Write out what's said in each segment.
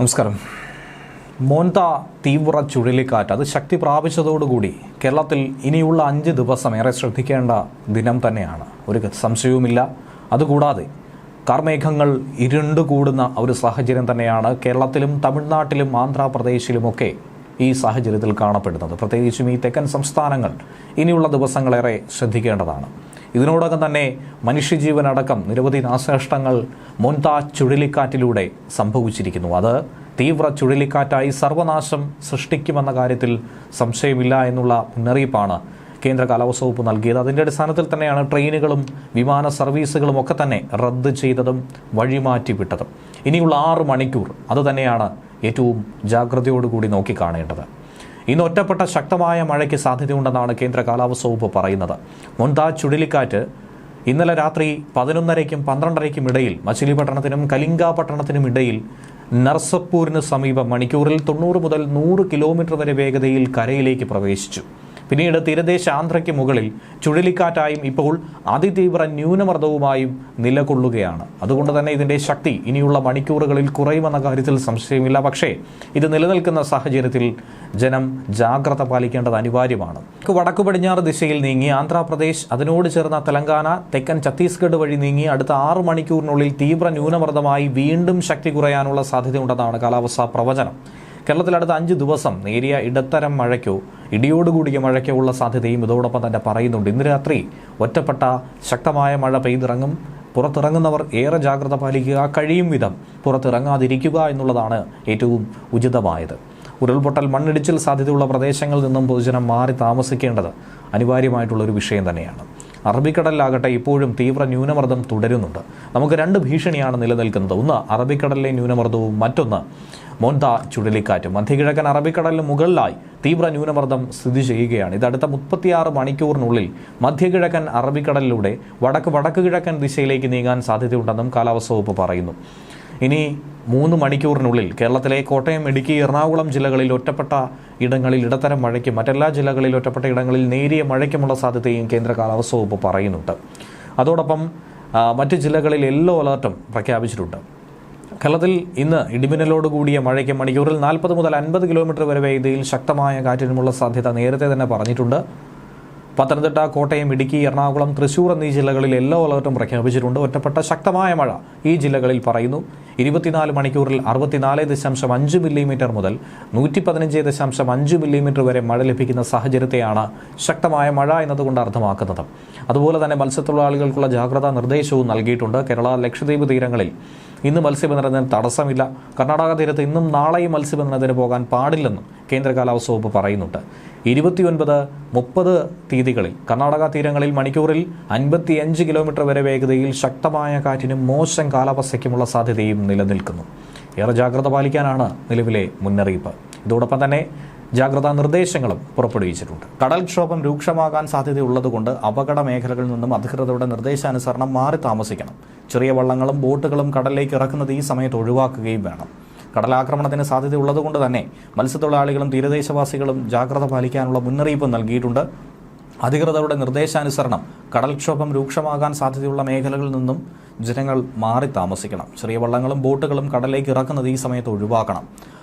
നമസ്കാരം. മോന്ത തീവ്ര ചുഴലിക്കാറ്റ് അത് ശക്തി പ്രാപിച്ചതോടുകൂടി കേരളത്തിൽ ഇനിയുള്ള അഞ്ച് ദിവസം ഏറെ ശ്രദ്ധിക്കേണ്ട ദിനം തന്നെയാണ്. ഒരു സംശയവുമില്ല. അതുകൂടാതെ കാർമേഘങ്ങൾ ഇരുണ്ടുകൂടുന്ന ഒരു സാഹചര്യം തന്നെയാണ് കേരളത്തിലും തമിഴ്നാട്ടിലും ആന്ധ്രാപ്രദേശിലുമൊക്കെ ഈ സാഹചര്യത്തിൽ കാണപ്പെടുന്നത്. പ്രത്യേകിച്ചും ഈ തെക്കൻ സംസ്ഥാനങ്ങൾ ഇനിയുള്ള ദിവസങ്ങളേറെ ശ്രദ്ധിക്കേണ്ടതാണ്. ഇതിനോടകം തന്നെ മനുഷ്യജീവനടക്കം നിരവധി നാശനഷ്ടങ്ങൾ മുൻതാ ചുഴലിക്കാറ്റിലൂടെ സംഭവിച്ചിരിക്കുന്നു. അത് തീവ്ര ചുഴലിക്കാറ്റായി സർവനാശം സൃഷ്ടിക്കുമെന്ന കാര്യത്തിൽ സംശയമില്ല എന്നുള്ള മുന്നറിയിപ്പാണ് കേന്ദ്ര കാലാവസ്ഥ വകുപ്പ് നൽകിയത്. അതിന്റെ അടിസ്ഥാനത്തിൽ തന്നെയാണ് ട്രെയിനുകളും വിമാന സർവീസുകളും ഒക്കെ തന്നെ റദ്ദ് ചെയ്തതും വഴിമാറ്റി വിട്ടതും ഇനിയുള്ള ആറ് മണിക്കൂർ അത് തന്നെയാണ് ഏറ്റവും ജാഗ്രതയോടുകൂടി നോക്കിക്കാണേണ്ടത്. ഇന്ന് ഒറ്റപ്പെട്ട ശക്തമായ മഴയ്ക്ക് സാധ്യതയുണ്ടെന്നാണ് കേന്ദ്ര കാലാവസ്ഥ വകുപ്പ് പറയുന്നത്. മുൻതാ ചുഴലിക്കാറ്റ് ഇന്നലെ രാത്രി പതിനൊന്നരയ്ക്കും പന്ത്രണ്ടരയ്ക്കും ഇടയിൽ മച്ചിലിപട്ടണത്തിനും കലിംഗ പട്ടണത്തിനും ഇടയിൽ നർസപ്പൂരിന് സമീപം മണിക്കൂറിൽ തൊണ്ണൂറ് മുതൽ നൂറ് കിലോമീറ്റർ വരെ വേഗതയിൽ കരയിലേക്ക് പ്രവേശിച്ചു. പിന്നീട് തീരദേശ ആന്ധ്രയ്ക്ക് മുകളിൽ ചുഴലിക്കാറ്റായും ഇപ്പോൾ അതിതീവ്ര ന്യൂനമർദ്ദവുമായും നിലകൊള്ളുകയാണ്. അതുകൊണ്ട് തന്നെ ഇതിന്റെ ശക്തി ഇനിയുള്ള മണിക്കൂറുകളിൽ കുറയുമെന്ന കാര്യത്തിൽ സംശയമില്ല. പക്ഷേ ഇത് നിലനിൽക്കുന്ന സാഹചര്യത്തിൽ ജനം ജാഗ്രത പാലിക്കേണ്ടത് അനിവാര്യമാണ്. വടക്കു പടിഞ്ഞാറ് ദിശയിൽ നീങ്ങി ആന്ധ്രാപ്രദേശ് അതിനോട് ചേർന്ന തെലങ്കാന തെക്കൻ ഛത്തീസ്ഗഡ് വഴി നീങ്ങി അടുത്ത ആറ് മണിക്കൂറിനുള്ളിൽ തീവ്ര ന്യൂനമർദ്ദമായി വീണ്ടും ശക്തി കുറയാനുള്ള സാധ്യതയുണ്ടെന്നാണ് കാലാവസ്ഥാ പ്രവചനം. കേരളത്തിൽ അടുത്ത അഞ്ച് ദിവസം നേരിയ ഇടത്തരം മഴയ്ക്കോ ഇടിയോടുകൂടിയ മഴയ്ക്കോ ഉള്ള സാധ്യതയും ഇതോടൊപ്പം തന്നെ പറയുന്നുണ്ട്. ഇന്ന് രാത്രി ഒറ്റപ്പെട്ട ശക്തമായ മഴ പെയ്തിറങ്ങും. പുറത്തിറങ്ങുന്നവർ ഏറെ ജാഗ്രത പാലിക്കുക. കഴിയും വിധം പുറത്തിറങ്ങാതിരിക്കുക എന്നുള്ളതാണ് ഏറ്റവും ഉചിതമായത്. ഉരുൾപൊട്ടൽ മണ്ണിടിച്ചിൽ സാധ്യതയുള്ള പ്രദേശങ്ങളിൽ നിന്നും പൊതുജനം മാറി താമസിക്കേണ്ടത് അനിവാര്യമായിട്ടുള്ള ഒരു വിഷയം തന്നെയാണ്. അറബിക്കടലിലാകട്ടെ ഇപ്പോഴും തീവ്ര ന്യൂനമർദ്ദം തുടരുന്നുണ്ട്. നമുക്ക് രണ്ട് ഭീഷണിയാണ് നിലനിൽക്കുന്നത്. ഒന്ന് അറബിക്കടലിലെ ന്യൂനമർദ്ദവും മറ്റൊന്ന് മോന്ത ചുഴലിക്കാറ്റും. മധ്യകിഴക്കൻ അറബിക്കടലിന് മുകളിലായി തീവ്ര ന്യൂനമർദ്ദം സ്ഥിതി ചെയ്യുകയാണ്. ഇത് അടുത്ത മുപ്പത്തിയാറ് മണിക്കൂറിനുള്ളിൽ മധ്യകിഴക്കൻ അറബിക്കടലിലൂടെ വടക്ക് വടക്ക് കിഴക്കൻ ദിശയിലേക്ക് നീങ്ങാൻ സാധ്യതയുണ്ടെന്നും കാലാവസ്ഥ വകുപ്പ് പറയുന്നു. ഇനി മൂന്ന് മണിക്കൂറിനുള്ളിൽ കേരളത്തിലെ കോട്ടയം ഇടുക്കി എറണാകുളം ജില്ലകളിൽ ഒറ്റപ്പെട്ട ഇടങ്ങളിൽ ഇടത്തരം മഴയ്ക്കും മറ്റെല്ലാ ജില്ലകളിൽ ഒറ്റപ്പെട്ട ഇടങ്ങളിൽ നേരിയ മഴയ്ക്കുമുള്ള സാധ്യതയും കേന്ദ്ര കാലാവസ്ഥ വകുപ്പ് പറയുന്നുണ്ട്. അതോടൊപ്പം മറ്റ് ജില്ലകളിൽ യെല്ലോ അലർട്ടും പ്രഖ്യാപിച്ചിട്ടുണ്ട്. കേരളത്തിൽ ഇന്ന് ഇടിമിന്നലോട് കൂടിയ മഴയ്ക്ക് മണിക്കൂറിൽ നാൽപ്പത് മുതൽ അൻപത് കിലോമീറ്റർ വരെ വേഗതയിൽ ശക്തമായ കാറ്റിനുമുള്ള സാധ്യത നേരത്തെ തന്നെ പറഞ്ഞിട്ടുണ്ട്. പത്തനംതിട്ട കോട്ടയം ഇടുക്കി എറണാകുളം തൃശൂർ എന്നീ ജില്ലകളിൽ യെല്ലോ അലർട്ടും പ്രഖ്യാപിച്ചിട്ടുണ്ട്. ഒറ്റപ്പെട്ട ശക്തമായ മഴ ഈ ജില്ലകളിൽ പറയുന്നു. ഇരുപത്തിനാല് മണിക്കൂറിൽ അറുപത്തിനാല് ദശാംശം അഞ്ച് മില്ലിമീറ്റർ മുതൽ നൂറ്റി പതിനഞ്ച് ദശാംശം അഞ്ച് മില്ലിമീറ്റർ വരെ മഴ ലഭിക്കുന്ന സാഹചര്യത്തെയാണ് ശക്തമായ മഴ എന്നതുകൊണ്ട് അർത്ഥമാക്കുന്നത്. അതുപോലെ തന്നെ മത്സ്യത്തൊഴിലാളികൾക്കുള്ള ജാഗ്രതാ നിർദ്ദേശവും നൽകിയിട്ടുണ്ട്. കേരള ലക്ഷദ്വീപ് തീരങ്ങളിൽ ഇന്ന് മത്സ്യബന്ധനത്തിന് തടസ്സമില്ല. കർണാടക തീരത്ത് ഇന്നും നാളെയും മത്സ്യബന്ധനത്തിന് പോകാൻ പാടില്ലെന്നും കേന്ദ്ര കാലാവസ്ഥ വകുപ്പ് പറയുന്നുണ്ട്. ഇരുപത്തിയൊൻപത് മുപ്പത് തീയതികളിൽ കർണാടക തീരങ്ങളിൽ മണിക്കൂറിൽ അൻപത്തിയഞ്ച് കിലോമീറ്റർ വരെ വേഗതയിൽ ശക്തമായ കാറ്റിനും മോശം കാലാവസ്ഥയ്ക്കുമുള്ള സാധ്യതയും നിലനിൽക്കുന്നു. ഏറെ ജാഗ്രത പാലിക്കാനാണ് നിലവിലെ മുന്നറിയിപ്പ്. ഇതോടൊപ്പം തന്നെ ജാഗ്രതാ നിർദ്ദേശങ്ങളും പുറപ്പെടുവിച്ചിട്ടുണ്ട്. കടൽക്ഷോഭം രൂക്ഷമാകാൻ സാധ്യതയുള്ളതുകൊണ്ട് അപകട മേഖലകളിൽ നിന്നും അധികൃതരുടെ നിർദ്ദേശാനുസരണം മാറി താമസിക്കണം. ചെറിയ വള്ളങ്ങളും ബോട്ടുകളും കടലിലേക്ക് ഇറക്കുന്നത് ഈ സമയത്ത് ഒഴിവാക്കുകയും വേണം. കടലാക്രമണത്തിന് സാധ്യതയുള്ളതുകൊണ്ട് തന്നെ മത്സ്യത്തൊഴിലാളികളും തീരദേശവാസികളും ജാഗ്രത പാലിക്കാനുള്ള മുന്നറിയിപ്പ് നൽകിയിട്ടുണ്ട്. അധികൃതരുടെ നിർദ്ദേശാനുസരണം കടൽക്ഷോഭം രൂക്ഷമാകാൻ സാധ്യതയുള്ള മേഖലകളിൽ നിന്നും ജനങ്ങൾ മാറി താമസിക്കണം. ചെറിയ വള്ളങ്ങളും ബോട്ടുകളും കടലിലേക്ക് ഇറക്കുന്നത് ഈ സമയത്ത് ഒഴിവാക്കണം.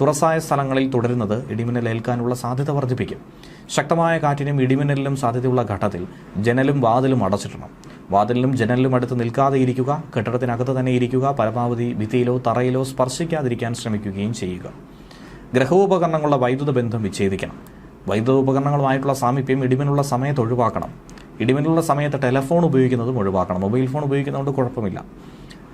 തുറസായ സ്ഥലങ്ങളിൽ തുടരുന്നത് ഇടിമിന്നൽ ഏൽക്കാനുള്ള സാധ്യത വർദ്ധിപ്പിക്കും. ശക്തമായ കാറ്റിനും ഇടിമിന്നലിനും സാധ്യതയുള്ള ഘട്ടത്തിൽ ജനലും വാതിലും അടച്ചിടണം. വാതിലിലും ജനലിലും അടുത്ത് നിൽക്കാതെ ഇരിക്കുക കെട്ടിടത്തിനകത്ത് തന്നെ ഇരിക്കുക പരമാവധി ഭിത്തിയിലോ തറയിലോ സ്പർശിക്കാതിരിക്കാൻ ശ്രമിക്കുകയും ചെയ്യുക. ഗ്രഹോപകരണങ്ങളുടെ വൈദ്യുത ബന്ധം വിച്ഛേദിക്കണം. വൈദ്യുത ഉപകരണങ്ങളുമായിട്ടുള്ള സാമീപ്യം ഇടിമിനുള്ള സമയത്ത് ഒഴിവാക്കണം. ഇടിമിനുള്ള സമയത്ത് ടെലഫോൺ ഉപയോഗിക്കുന്നതും ഒഴിവാക്കണം. മൊബൈൽ ഫോൺ ഉപയോഗിക്കുന്നതുകൊണ്ട് കുഴപ്പമില്ല.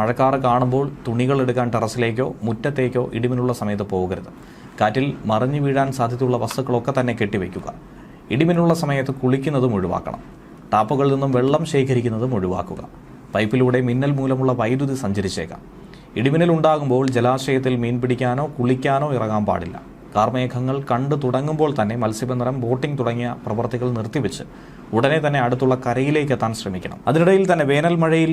മഴക്കാറ് കാണുമ്പോൾ തുണികൾ എടുക്കാൻ ടെറസിലേക്കോ മുറ്റത്തേക്കോ ഇടിമിനുള്ള സമയത്ത് പോകരുത്. കാറ്റിൽ മറിഞ്ഞു വീഴാൻ സാധ്യതയുള്ള വസ്തുക്കളൊക്കെ തന്നെ കെട്ടിവെക്കുക ഇടിമിനുള്ള സമയത്ത് കുളിക്കുന്നതും ഒഴിവാക്കണം. ടാപ്പുകളിൽ നിന്നും വെള്ളം ശേഖരിക്കുന്നതും ഒഴിവാക്കുക. പൈപ്പിലൂടെ മിന്നൽ മൂലമുള്ള വൈദ്യുതി സഞ്ചരിച്ചേക്കാം. ഇടിമിന്നൽ ഉണ്ടാകുമ്പോൾ ജലാശയത്തിൽ മീൻ പിടിക്കാനോ കുളിക്കാനോ ഇറങ്ങാൻ പാടില്ല. കാർമേഘങ്ങൾ കണ്ടു തുടങ്ങുമ്പോൾ തന്നെ മത്സ്യബന്ധനം ബോട്ടിംഗ് തുടങ്ങിയ പ്രവർത്തികൾ നിർത്തിവെച്ച് ഉടനെ തന്നെ അടുത്തുള്ള കരയിലേക്ക് എത്താൻ ശ്രമിക്കണം. അതിനിടയിൽ തന്നെ വേനൽ മഴയിൽ